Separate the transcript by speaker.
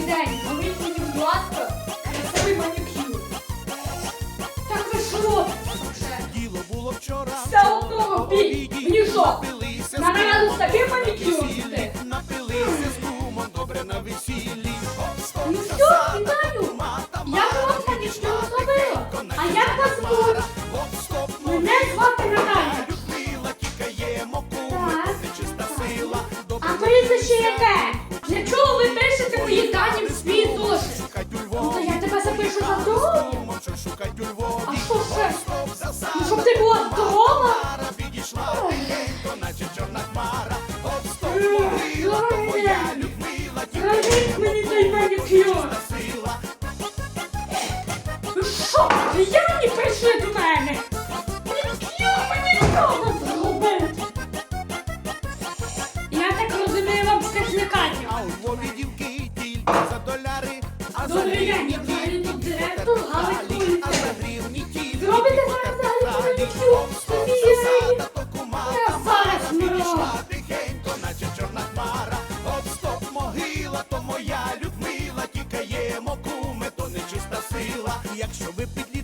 Speaker 1: Добрий день, робіть мені, будь ласка. Так ви що? Діло було вчора. Все одного бій. Мені? На нараду собі манікюр. Напилися з
Speaker 2: кумом, добре на весіллі.
Speaker 1: Ну все, вітаю. Як у вас манікюр зробила? А як вас звуть? Мене звати Наталя. Так. А прізвище яке? Що шукать у Львові. А що ще? Ну щоб ти була. Хмара підійшла тихенько, наче чорна хмара. От стоп, Ой, могила, моя. Людмила, Зробіть мені той манікюр. Ну що? Я не прийшли до мене. Манікюр. Я так розумію, вам все зникання. А у Львові
Speaker 2: дівки тільки за доляри,
Speaker 1: а за Добрий день, гривні. Зробите зараз взагалі політичну Софія. Я зараз мру.
Speaker 2: Тихенько, наче чорна хмара. От могила, то моя Людмила. Тікаємо куме, то нечиста сила. Якщо ви підлі